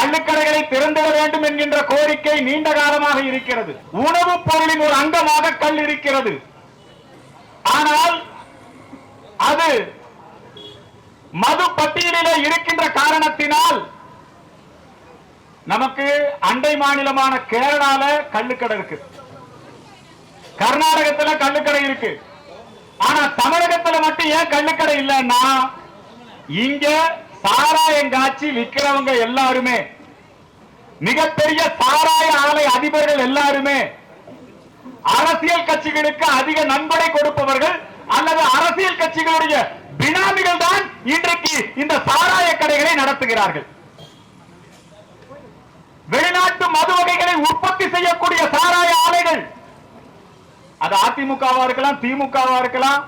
கள்ளுக்கடைகளை திறந்துட வேண்டும் என்கின்ற கோரிக்கை நீண்ட காலமாக இருக்கிறது. உணவுப் பொருளின் ஒரு அங்கமாக கல் இருக்கிறது. ஆனால் அது மது பட்டியலிலே இருக்கின்ற காரணத்தினால் நமக்கு அண்டை மாநிலமான கேரளால கள்ளுக்கடை இருக்கு. கர்நாடகத்துல கள்ளுக்கடை இருக்கு. ஆனா தமிழகத்துல மட்டும் ஏன் கள்ளுக்கடை இல்லைன்னா இங்க சாராயம் காய்ச்சி விக்கிறவங்க எல்லாருமே மிகப்பெரிய சாராய ஆலை அதிபர்கள் எல்லாருமே அரசியல் கட்சிகளுக்கு அதிக நண்பனை கொடுப்பவர்கள் அல்லது அரசியல் கட்சிகளுடைய பினாமிகள் தான் இன்றைக்கு இந்த சாராய கடைகளை நடத்துகிறார்கள். வெளிநாட்டு மது வகைகளை உற்பத்தி செய்யக்கூடிய சாராய ஆலைகள் அது அதிமுகவா இருக்கலாம் திமுகவா இருக்கலாம்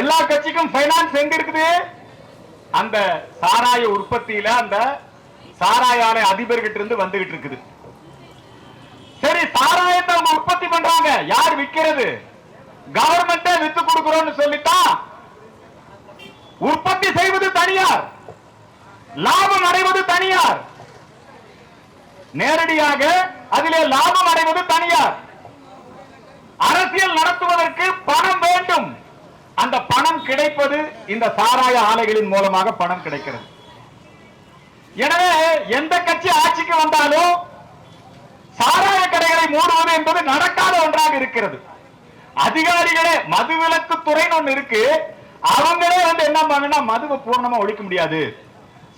எல்லா கட்சிக்கும் பைனான்ஸ் எங்க இருக்குது? அந்த சாராய உற்பத்தியில அந்த சாராய ஆலை அதிபர்கிட்ட இருந்து வந்துகிட்டு இருக்குது. சரி சாராயத்தை அவங்க உற்பத்தி பண்றாங்க. யார் விக்கிறது? கவர்மெண்டே வித்து கொடுக்கிறோம்னு சொல்லிட்டா? உற்பத்தி செய்வது தனியார். லாபம் அடைவது தனியார். நேரடியாக அதிலே லாபம் அடைவது தனியார். அரசியல் நடத்துவதற்கு பணம் வேண்டும் அந்த பணம் கிடைப்பது இந்த சாராய ஆலைகளின் மூலமாக பணம் கிடைக்கிறது. எனவே எந்த கட்சி ஆட்சிக்கு வந்தாலும் சாராய கடைகளை மூடுவது என்பது நடக்காத ஒன்றாக இருக்கிறது. அதிகாரிகளே மதுவிலக்கு துறைன்னு ஒண்ணு இருக்கு. அவங்களே வந்து என்ன பண்ணா மதுவை பூர்ணமா ஒழிக்க முடியாது.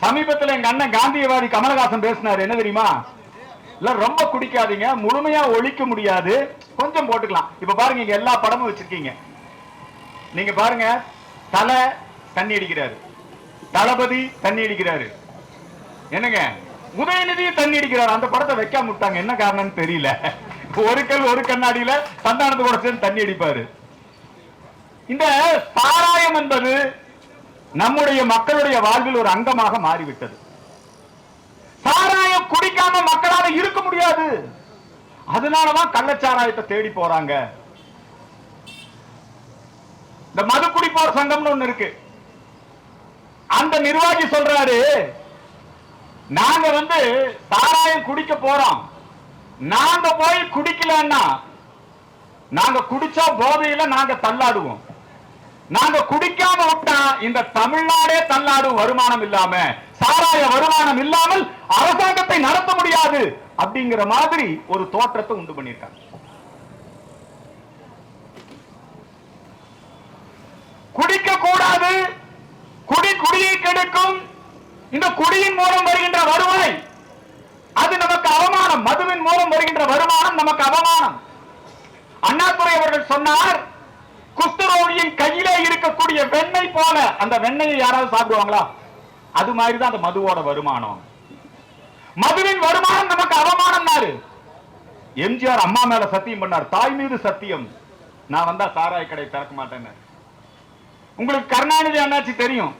சமீபத்துல எங்க அண்ணன் காந்தியவாதி கமலஹாசன் பேசினாரு என்ன தெரியுமா? இல்ல ரொம்ப குடிக்காதீங்க முழுமையா ஒழிக்க முடியாது. கொஞ்சம் போட்டுக்கலாம். இப்ப பாருங்க எல்லா படமும் வச்சிருக்கீங்க. நீங்க பாருங்க தலை தண்ணி அடிக்கிறாரு. தளபதி தண்ணி அடிக்கிறாரு. என்னங்க? உதயநிதி தண்ணி அடிக்கிறார். அந்த படத்தை வைக்காம விட்டாங்க. என்ன காரணம்னு தெரியல. ஒரு கல் ஒரு கண்ணாடியில சந்தானத்து கூட சேர்ந்து தண்ணி அடிப்பாரு. இந்த சாராயம் என்பது நம்முடைய மக்களுடைய வாழ்வில் ஒரு அங்கமாக மாறிவிட்டது. சாராயம் குடிக்காம மக்களால இருக்க முடியாது. அதனாலதான் கள்ளச்சாராயத்தை தேடி போறாங்க. இந்த மது குடிப்போர் சங்கம்னு ஒண்ணு இருக்கு. அந்த நிர்வாகி சொல்றாரு நாங்க வந்து சாராயம் குடிக்க போறோம். நாங்க போய் குடிக்கலன்னா நாங்க குடிச்சா போதையில நாங்க தள்ளாடுவோம். நாங்க குடிக்காம விட்டா இந்த தமிழ்நாடே தள்ளாடும் வருமானம் இல்லாம சாராய வருமானம் இல்லாமல் அரசாங்கத்தை நடத்த முடியாது. அப்படிங்கிற மாதிரி ஒரு தோற்றத்தை உண்டு பண்ணியிருக்காங்க குடிக்க கூடாது. குடி குடியை கெடுக்கும். இந்த குடியின் மூலம் வருகின்ற வருவாய் அது நமக்கு அவமானம். மதுவின் மூலம் வருகின்ற வருமானம் நமக்கு அவமானம். அண்ணாதுரை அவர்கள் சொன்னார் குஷ்டரோகியின் கையிலே இருக்கக்கூடிய வெண்ணெய் போல அந்த வெண்ணெயை யாராவது சாப்பிடுவாங்களா? அது மாதிரிதான் அந்த மதுவோட வருமானம். மதுவின் வருமானம் நமக்கு அவமானம் எம்ஜிஆர் அம்மா மேல சத்தியம் பண்ணார். தாய் மீது சத்தியம். நான் வந்தா சாராய கடை திறக்க மாட்டேன்னு. உங்களுக்கு கருணாநிதி அண்ணாச்சி தெரியும்.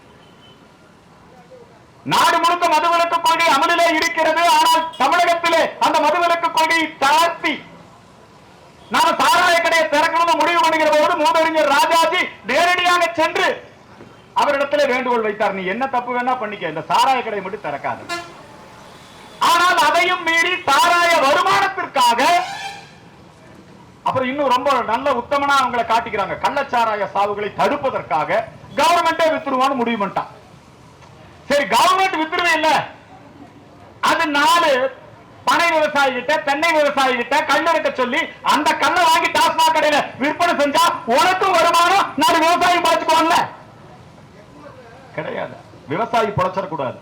நாடு முழுக்க மதுவிலக்கு கொள்கை அமலிலே இருக்கிறது. ஆனால் தமிழகத்திலே அந்த மதுவிலக்கு கொள்கையை தளர்த்தி நாம சாராய கடையை திறக்கணும் முடிவு பண்ணுகிற போது மூதறிஞர் ராஜாஜி நேரடியாக சென்று அவரிடத்தில் வேண்டுகோள் வைத்தார். நீ என்ன தப்பு வேணா பண்ணிக்க. இந்த சாராய கடை மட்டும் திறக்காது. ஆனால் அதையும் மீறி சாராய வருமானத்திற்காக அப்புறம் இன்னும் ரொம்ப நல்ல உத்தமனா அவங்களை காட்டிக்கிறாங்க. கள்ளச்சாராய சாவுகளை தடுப்பதற்காக கவர்மெண்டே வித்துருவான்னு முடிவு பண்ணிட்டான். சரி கவர்மெண்ட் வித்துருவே இல்ல. அது நாலு பனை விவசாயி கிட்ட தென்னை விவசாயி கிட்ட கல் எடுக்க சொல்லி அந்த கல்லை வாங்கி டாஸ்மாக் கடையில விற்பனை செஞ்சா உனக்கும் வருமானம் நாலு விவசாயி பழச்சுக்குவான்ல கிடையாது. விவசாயி பொழைச்சிடக்கூடாது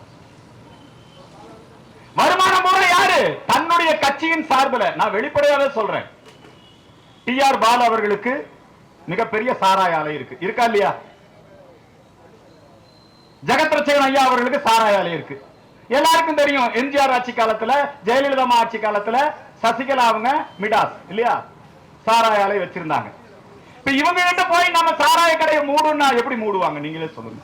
வருமானம் போற யாரு? தன்னுடைய கட்சியின் சார்பில். நான் வெளிப்படையாவே சொல்றேன். டி ஆர் பாலு அவர்களுக்கு மிகப்பெரிய சாராய ஆலை இருக்கு. இருக்கா இல்லையா? ஜெகத் ஐயா அவர்களுக்கு சாராய ஆலை இருக்கு. எல்லாருக்கும் தெரியும் எம்ஜிஆர் ஆட்சி காலத்துல ஜெயலலிதா ஆட்சி காலத்துல சசிகலா அவங்க மிடாஸ் இல்லையா? சாராய ஆலை வச்சிருந்தாங்க. இப்ப இவங்க கிட்ட போய் நம்ம சாராய கடையை மூடுன்னா எப்படி மூடுவாங்க? நீங்களே சொல்லுங்க.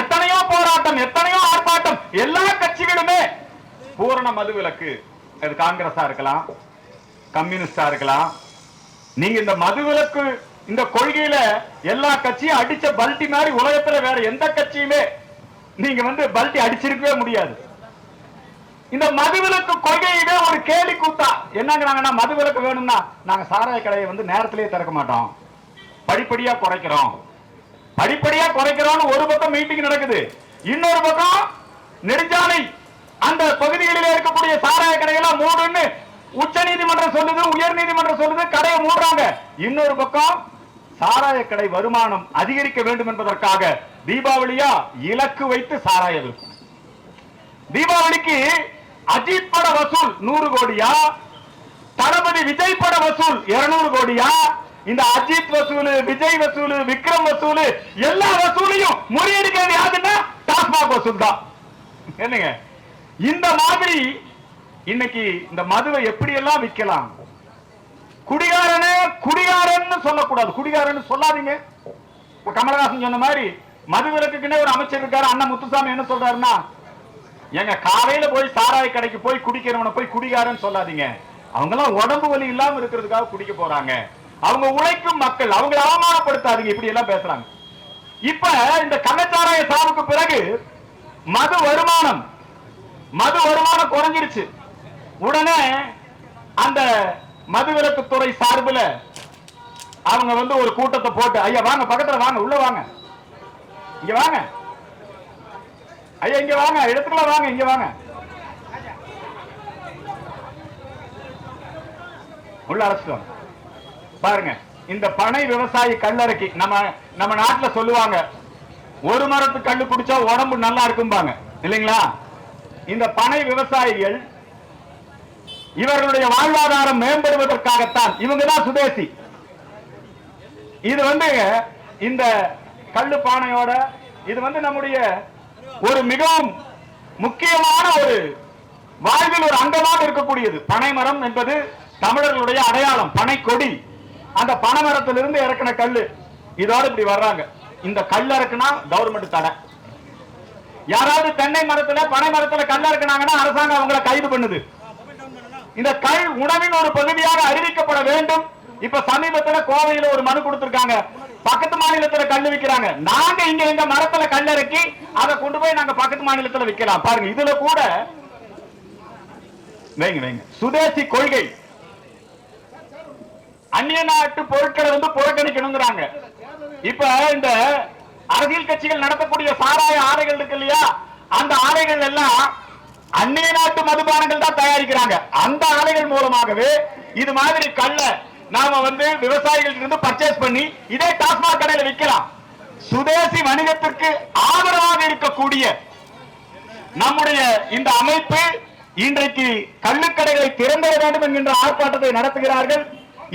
எத்தனையோ போராட்டம் எத்தனையோ ஆர்ப்பாட்டம் எல்லா கட்சிகளுமே பூரண மதுவிலக்கு. அது காங்கிரஸா இருக்கலாம் கம்யூனிஸ்டா இருக்கலாம் நீங்க இந்த மதுவிலக்கு இந்த கொள்கையில எல்லா கட்சியும் அடிச்ச பல்டி மாதிரி உலகத்துல வேற எந்த கட்சியுமே நீங்க வந்து பல்டி அடிச்சிருக்கவே முடியாது. இந்த மதுவிலக்கு கொள்கையிலே ஒரு கேலி கூத்தா. என்னங்கிறாங்கன்னா மதுவிலக்கு வேணும்னா நாங்க சாராய கடையை வந்து நேரத்திலேயே திறக்க மாட்டோம். படிப்படியா குறைக்கிறோம். படிப்படியா குறைக்கிறோம்னு ஒரு பக்கம் மீட்டிங் நடக்குது. இன்னொரு பக்கம் நெடுஞ்சாலை அந்த பகுதிகளில் இருக்கக்கூடிய சாராய கடைகளை மூடுன்னு உச்ச நீதிமன்றம் சொல்லுது உயர் நீதிமன்றம் சொல்லுது கடையை மூடுறாங்க. இன்னொரு பக்கம் சாராய கடை வருமானம் அதிகரிக்க வேண்டும் என்பதற்காக தீபாவளியா இலக்கு வைத்து சாராய விற்பனை. தீபாவளிக்கு அஜித் பட வசூல் நூறு கோடியா? தளபதி விஜய் பட வசூல் 200 கோடியா? இந்த அஜித் வசூல் விஜய் வசூல் விக்ரம் வசூல் எல்லா வசூலையும் முறியடிக்கிறது யாருன்னா டாஸ்மாக் வசூல் தான். என்னங்க? இந்த மாதிரி இன்னைக்கு இந்த மதுவை எப்படி எல்லாம் விற்கலாம்? குடிகாரனே குடிகாரன்னு சொல்லக்கூடாது. குடிகாரன்னு சொல்லாதீங்க. கமலஹாசன் சொன்ன மாதிரி மது விலக்குக்குன்னே ஒரு அமைச்சர் இருக்காரு அண்ணன் முத்துசாமி என்ன சொல்றாருன்னா எங்க காலையில போய் சாராய கடைக்கு போய் குடிக்கிறவனை போய் குடிகாரன்னு சொல்லாதீங்க. அவங்க எல்லாம் உடம்பு வலி இல்லாம இருக்கிறதுக்காக குடிக்க போறாங்க. அவங்க உழைக்கும் மக்கள் அவங்களை அவமானப்படுத்தாதீங்க. இப்படி எல்லாம் பேசுறாங்க. இப்ப இந்த கள்ளச்சாராய சாவுக்கு பிறகு மது வருமானம் மது வருமானம் குறைஞ்சிருச்சு. உடனே அந்த மதுவிலக்குத்துறை சார்பில் அவங்க வந்து ஒரு கூட்டத்தை போட்டு ஐயா வாங்க பக்கத்துல வாங்க உள்ள வாங்க. இங்க வாங்க. ஐயா இங்க வாங்க இடத்துக்குள்ள வாங்க இங்க வாங்க. உள்ள அரசுவாங்க பாருங்க இந்த பனை விவசாயி கல்லறைக்கு நம்ம நம்ம நாட்டுல சொல்லுவாங்க ஒரு மரத்து கல்லு குடிச்சா உடம்பு நல்லா இருக்கும்பாங்க. இல்லைங்களா? இந்த பனை விவசாயிகள் இவர்களுடைய வாழ்வாதாரம் மேம்படுவதற்காகத்தான். இவங்க தான் சுதேசி. இது வந்து இந்த கல்லு பானையோட இது வந்து நம்முடைய ஒரு மிகவும் முக்கியமான ஒரு வாழ்வில் ஒரு அங்கமாக இருக்கக்கூடியது. பனைமரம் என்பது தமிழர்களுடைய அடையாளம் பனை கொடி அந்த பனைமரத்திலிருந்து இறக்கின கல்லு. இதோடு இப்படி வர்றாங்க. இந்த கல் இறக்குனா கவர்மெண்ட் தடை. யாராவது தென்னை மரத்துல பனை மரத்துல கல் இறக்குனாங்கன்னா அரசாங்கம் அவங்கள கைது பண்ணுது. இந்த கல் உணவின் ஒரு பகுதியாக அறிவிக்கப்பட வேண்டும். இப்ப சமீபத்துல கோவையில ஒரு மனு கொடுத்திருக்காங்க. பக்கத்து மாநிலத்துல கல் விக்கிறாங்க. நாங்க இங்க எங்க மரத்துல கல் இறக்கி அதை கொண்டு போய் நாங்க பக்கத்து மாநிலத்துல விக்கலாம். பாருங்க இதுல கூட வைங்க வைங்க. சுதேசி கொள்கை. அந்நிய நாட்டு பொருட்களை வந்து புறக்கணிக்கணுங்கிறாங்க. இப்ப இந்த அரசியல் கட்சிகள் நடத்தக்கூடிய சாராய ஆலைகள் இருக்கு இல்லையா? அந்த ஆலைகள் எல்லாம் அந்நிய நாட்டு மதுபானங்கள் தான் தயாரிக்கிறாங்க. அந்த ஆலைகள் மூலமாகவே இது மாதிரி கள்ள நாம வந்து விவசாயிகள் இருந்து பர்ச்சேஸ் பண்ணி இதே டாஸ்மாக் கடையில விற்கலாம் சுதேசி வணிகத்திற்கு ஆதரவாக இருக்கக்கூடிய நம்முடைய இந்த அமைப்பு இன்றைக்கு கள்ளுக்கடைகளை திறந்திட வேண்டும் என்கின்ற ஆர்ப்பாட்டத்தை நடத்துகிறார்கள்.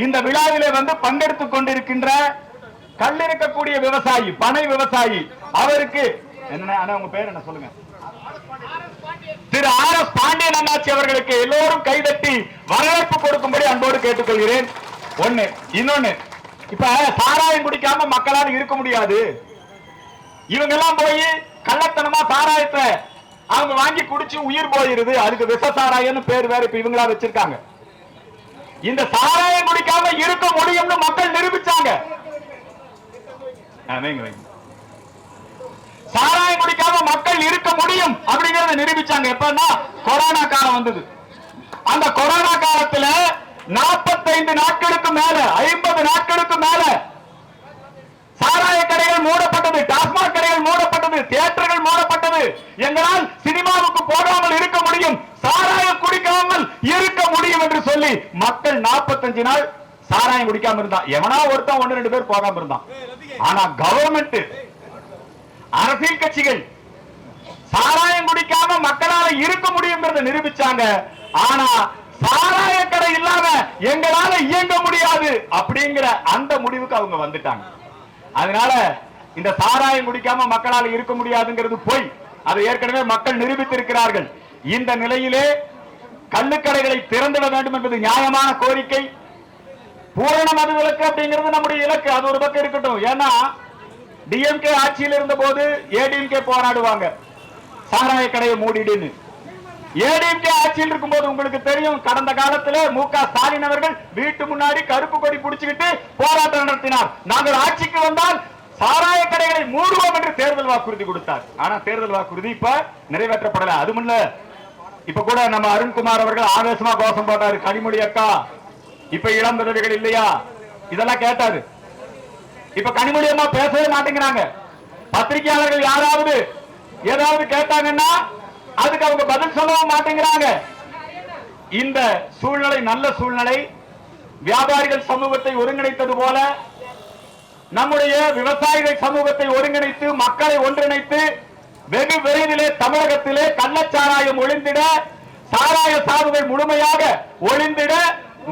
இந்த விழாவிலே வந்து பங்கெடுத்துக் கொண்டிருக்கின்ற கல் இருக்கக்கூடிய விவசாயி பனை விவசாயி அவருக்கு என்ன உங்க பேர் என்ன சொல்லுங்க. திரு ஆர் எஸ் பாண்டியன் அண்ணாச்சி அவர்களுக்கு எல்லோரும் கைதட்டி வரவேற்பு கொடுக்கும்படி அன்போடு கேட்டுக்கொள்கிறேன். ஒண்ணு இன்னொன்னு இப்ப சாராயம் குடிக்காம மக்களால் இருக்க முடியாது. இவங்க எல்லாம் போய் கள்ளத்தனமா சாராயத்தை அவங்க வாங்கி குடிச்சு உயிர் போயிருது. அதுக்கு விஷ சாராயம்னு பேர் வேற இப்ப இவங்களா வச்சிருக்காங்க. இந்த சாராயம் குடிக்காம இருக்க முடியும்னு மக்கள் நிரூபிச்சாங்க. வைங்க. சாராயம் குடிக்காம மக்கள் இருக்க முடியும் அப்படிங்கறத நிரூபிச்சாங்க. எப்பன்னா கொரோனா காலம் வந்தது. அந்த கொரோனா காலத்துல நாற்பத்தைந்து நாட்களுக்கு மேல ஐம்பது நாட்களுக்கு மேல சாராய கடைகள் மூடப்பட்டது டாஸ்மாக் கடைகள் மூடப்பட்டது தியேட்டர்கள் மூடப்பட்டது. எங்களால் சினிமாவுக்கு போகாமல் இருக்க முடியும் சாராயம் குடிக்காமல் இருக்க முடியும் என்று சொல்லி மக்கள் 45 நாள் சாராயம் குடிக்காம இருந்தான் எவனா ஒருத்தன் ஒன்னு ரெண்டு பேர் போகாம இருந்தான். ஆனா கவர்மெண்ட் அரசியல் கட்சிகள் சாராயம் குடிக்காம மக்களால இருக்க முடியுங்கிறத நிரூபிச்சாங்க. ஆனா சாராய கடை இல்லாம எங்களால இயங்க முடியாது அப்படிங்கிற அந்த முடிவுக்கு அவங்க வந்துட்டாங்க. அதனால இந்த சாராயம் குடிக்காம மக்களால் இருக்க முடியாதுங்கிறது போய் அதை ஏற்கனவே மக்கள் நிரூபித்திருக்கிறார்கள். இந்த நிலையிலே கள்ளுக்கடைகளை திறந்திட வேண்டும் என்பது நியாயமான கோரிக்கை. பூரண மது விலக்கு அப்படிங்கிறது நம்முடைய இலக்கு. அது ஒரு பக்கம் இருக்கட்டும். ஏன்னா டிஎம்கே ஆட்சியில் இருந்த போது ஏடிஎம்கே போராடுவாங்க. சாராய கடையை மூடிடுன்னு. ஏடிஎம்கே ஆட்சியில் இருக்கும் போது உங்களுக்கு தெரியும் கடந்த காலத்தில் மு க ஸ்டாலின் அவர்கள் வீட்டு முன்னாடி கருப்பு கொடி பிடிச்சுக்கிட்டு போராட்டம் நடத்தினார். நாங்கள் ஆட்சிக்கு வந்தால் சாராய கடைகளை மூடுவோம் என்று தேர்தல் வாக்குறுதி கொடுத்தார். ஆனா தேர்தல் வாக்குறுதி இப்ப நிறைவேற்றப்படல. அதுமில்ல இப்ப கூட நம்ம அருண்குமார் அவர்கள் ஆவேசமா கோஷம் போட்டாரு கனிமொழி அக்கா இப்ப இளம் விதவைகள் இல்லையா? இதெல்லாம் கேட்டாரு. இப்ப கனிமொழி அம்மா பேசவே மாட்டேங்கிறாங்க. பத்திரிகையாளர்கள் யாராவது ஏதாவது கேட்டாங்கன்னா அதுக்கு அவங்க பதில் சொல்லவும் மாட்டேங்கிறாங்க. இந்த சூழ்நிலை நல்ல சூழ்நிலை வியாபாரிகள் சமூகத்தை ஒருங்கிணைத்தது போல நம்முடைய விவசாயிகள் சமூகத்தை ஒருங்கிணைத்து மக்களை ஒன்றிணைத்து வெகு விரைவிலே தமிழகத்திலே கள்ளச்சாராயம் ஒளிந்திட சாராய சாவுகள் முழுமையாக ஒளிந்திட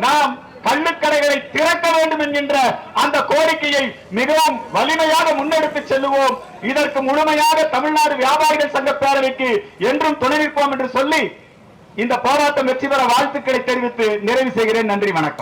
நாம் கள்ளுக்கடைகளை திறக்க வேண்டும் என்கின்ற அந்த கோரிக்கையை மிகவும் வலிமையாக முன்னெடுத்து செல்லுவோம். இதற்கு முழுமையாக தமிழ்நாடு வியாபாரிகள் சங்க பேரவைக்கு என்றும் துணை நிற்போம் என்று சொல்லி இந்த போராட்டம் வெற்றி பெற வாழ்த்துக்களை தெரிவித்து நிறைவு செய்கிறேன். நன்றி வணக்கம்.